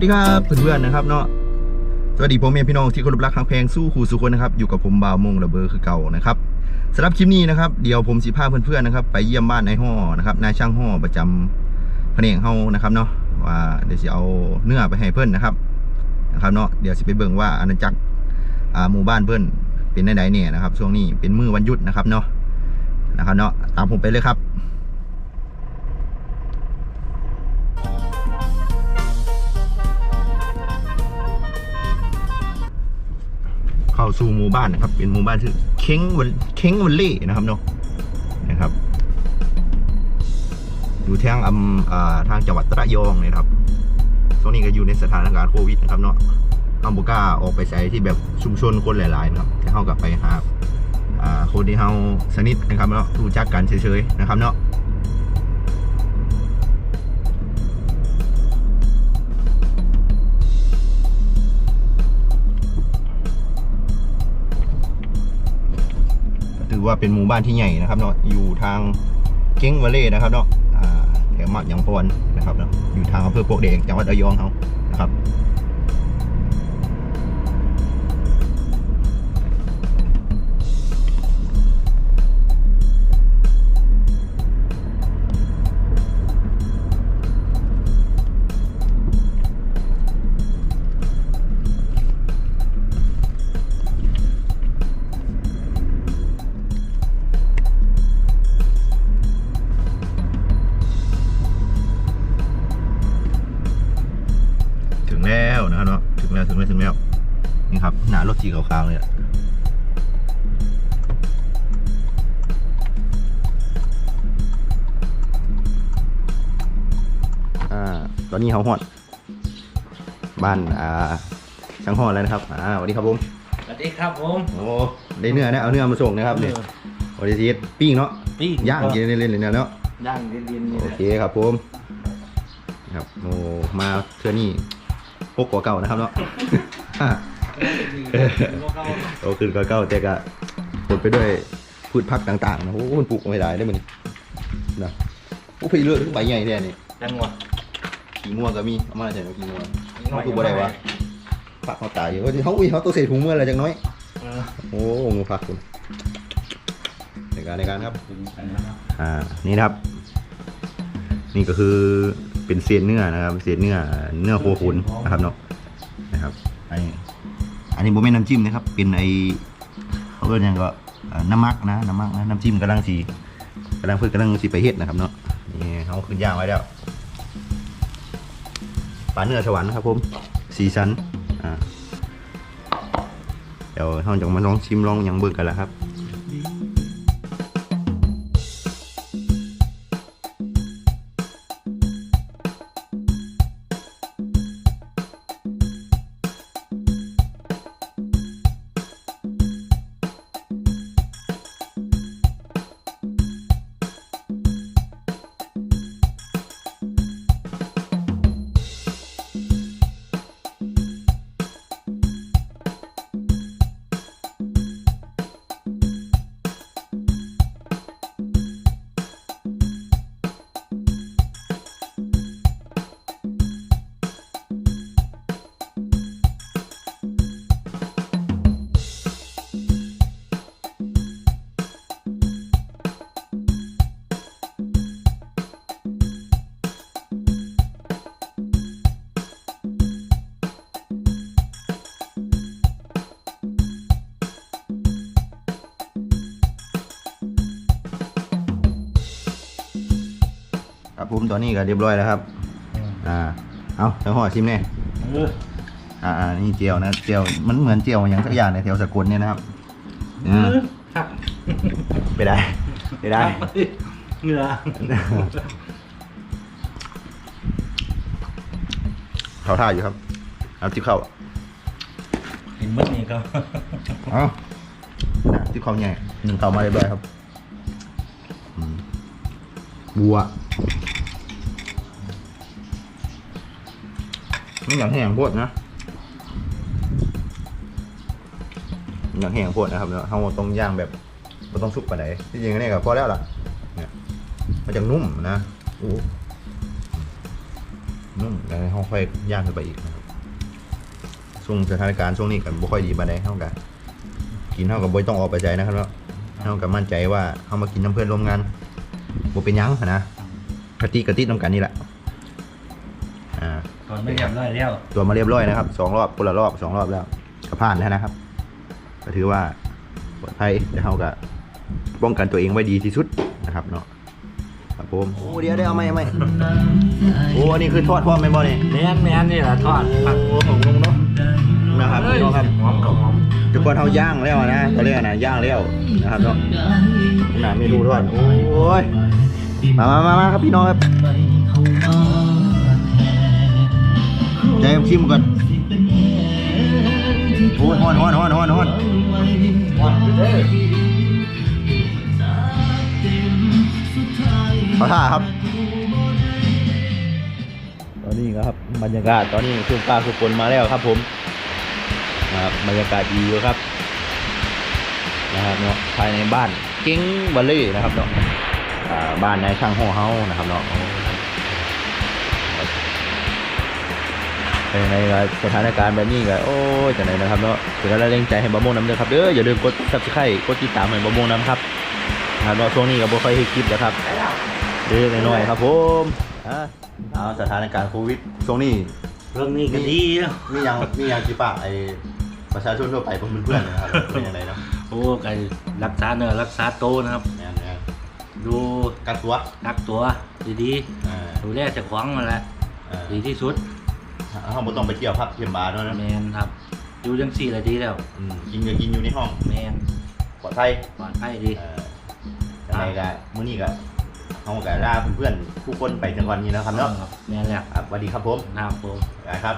วัสดีครับเพื่อนๆนะครับเนาะสวัสดีพ่อแม่พี่น้องที่เคารพรักข้างแพงสู้คู่สุคนนะครับอยู่กับผมบ่าวมงระเบอร์คือเก่านะครับสำหรับคลิปนี้นะครับเดี๋ยวผมสิพาเพื่อนๆนะครับ ไปเยี่ยมบ้านนายห่อนะครับนายช่างห่อประจำแผนกเฮานะครับเนาะว่าเดี๋ยวสิเอาเนื้อไปให้เพื่อนนะครับนะครับเนาะเดี๋ยวสิไปเบิ่งว่าอาณาจักรหมู่บ้านเพื่อนเป็นไหนๆเนี่ยนะครับช่วงนี้เป็นมือวันหยุดนะครับเนาะนะครับเนาะตามผมไปเลยครับ เข้าสู่หมู่บ้านนะครับ เป็นหมู่บ้านชื่อเค้งวันเค้งวันเล่นะครับเนาะนะครับอยู่ทางอำอ่าทางจังหวัดระยองนะครับช่วงนี้ก็อยู่ในสถานการณ์โควิดนะครับเนาะเอาบุก้าออกไปใช้ที่แบบชุมชนคนหลาย ๆ นะครับแต่เข้ากับไปหาอ่าคนที่เขาสนิทนะครับเนาะรู้จักกันเฉย ๆ นะครับเนาะ ถือว่าเป็นหมู่บ้านที่ใหญ่นะครับเนาะอยู่ทางเก้งวาเล่นะครับเนาะอ่าแถวมาหยางพรนะครับเนาะอยู่ทางอำเภอปลวกแดงจังหวัดระยองเขานะครับ ถึงแล้วถึงแล้วถึงแล้วนี่ครับ หนารถสีขาวๆเลยอะอ่าตอนนี้เขาหอด บ้านอ่าช่างหอดแล้วนะครับ อ่าสวัสดีครับผมสวัสดีครับผมโอ้ได้เนื้อนะเอาเนื้อมาส่งนะครับเนี่ยโอเดซีปิ้งเนาะปิ้งย่างกินเล่นๆเลยเนาะย่างเรียนๆนี่โอแหละเคครับผมครับโอ้มาเทื่อนี่พ กกว่าเก่านะครับเนาะโตขึ้นก็เก้าแต่ก็ปนไปด้วยพืชผักต่างๆนะโอ้มันปลูกไม่ได้ได้มันนะโอ้พี่เลือดใบใหญ่แท้นี่จังหวะขี้งัวก็มีเอามาจากขี้งัวเขาปลูกบ่ได้วะผักเขาตายอยู่ว่าเขาอุ้ยเขาตัวเศษถุงมืออะไรจังน้อยเออโอ้งูผักคุณในการในการครับ อ่า นี่นะครับ นี่ก็คือ เป็นเศษเนื้อนะครับเศษเนื้อเนื้อโคขุนนะครับเนาะนะครับไออันนี้โมเมนน้ำจิ้มนะครับ เป็นไอเขาเรียกยังก็น้ำมักนะน้ำมักนะน้ำจิ้มกำลังสีกำลังเพิ่งกำลังสีไปเฮ็ดนะครับเนาะนี่เขาขึ้นย่างไว้แล้วปลาเนื้อสวรรค์นะครับผมสีสันอ่าเดี๋ยวเราจะมาลองชิมลองหยังเบิ่งกันแล้วครับ ผมตอนนี้ก็เรียบร้อยแล้วครับ อ่า เอาทั้งห่อชิมแน่เอออ่าอ่านี่เจียวนะเจียวมันเหมือนเจียวอย่างสักอย่างในแถวสกลเนี่ยนะครับอ่าครับไปได้ไปได้เหงื่อเขาท่าอยู่ครับเอาจิบเข้ากินมื้อนี้ก็เอานะจิบเข้าใหญ่หนึ่งเข้ามาเรียบร้อยครับอืมบัว ไม่อย่างแห้งโพดนะอย่างแห้งโพดนะครับเนาะเราต้องย่างแบบเราต้องสุกกว่าไหนที่จริงอันนี่ก็พอแล้วล่ะเนี่ยมันจะนุ่มนะโอ้อืนุ่มแล้วเขาค่อยย่างขึ้นไปอีกนะครับช่วงสถานการณ์ช่วงนี้กันบ่ค่อยดีปานใดเท่ากันกินเท่ากับบ่ต้องออกไปใจนะครับเนาะเท่ากับมั่นใจว่าเขามากินน้ำเพื่อนร่วมงานบ่เป็นหยังหั้นนะกะติกะติน้ำกันนี่แหละอ่า ก่อนไม่เรียบร้อยแล้วตัวมาเรียบร้อยนะครับสองรอบคนละรอบสองรอบแล้วก็ผ่านแล้วนะครับ ก็ถือว่าปลอดภัยเดี๋ยวเขาก็ป้องกันตัวเองไว้ดีที่สุดนะครับเนาะครับผมโอ้เดี๋ยวเดี๋ยวเอาไม่เอาไม่โอ้อันนี้คือทอดพร้อมไหมบ่เนี่ยแม่นแม่นนี่แหละทอดผักโอ้ของลุงเนาะนะครับพี่น้องครับหอมกับหอมจุกอนเขาย่างแล้วนะเขาเรียกนะย่างแล้วนะครับเนาะหนาเมนูทอดโอ้ยมามามามาครับพี่น้องครับ ใจชิมก่อนโอ้ยฮอนฮอนฮอนฮอนฮอนหอมเด้อขอท่าครับ ตอนนี้ครับบรรยากาศตอนนี้ช่วงกลางสุกลมาแล้วครับ ผมนะครับบรรยากาศดีอยู่ครับนะครับเนาะภายในบ้านเก้งบัลลี่นะครับเนาะบ้านในช่างห่อเฮานะครับเนาะ ในในสถานการณ์แบบนี้ก็โอ้ยจังไหนนะครับเนาะเป็นกำลังแรงใจให้บะโมงน้ำเด้อครับเด้ออย่าลืมกด subscribe กดติดตามให้บะโมงน้ำครับนะครับเนาะช่วงนี้ก็บ่ค่อยเฮ็ดคลิปแล้วครับเล็กๆน้อยๆครับผมอะเอาสถานการณ์โควิดช่วงนี้เรื่องนี้ก็ดีแล้วมียังมียังจีปากไอประชาชนทั่วไปผมเป็นเพื่อนนะครับเป็นยังไงเนาะโอ้ไก่รักษาเนื้อรักษาโตวนะครับแม่นแม่นดูกัดตัวรักตัวดีอ่าๆดูแลเจ้าของนั่นแหละอ่าดีที่สุด เขาบ่ต้องไปเที่ยวพักเที่ยวบาร์ด้วยนะแมนครับอยู่จังสี่ละดีแล้วอืมกินก็กินอยู่ในห้องแมนปลอดภัยปลอดภัยดีเอ่อยังไงก็มื้อนี้ก็เขาก็ลาเพื่อนๆทุกคนไปจังหวัดนี้นะครับเนาะแมนแล้วครับสวัสดีครับผมนะครับผมครับ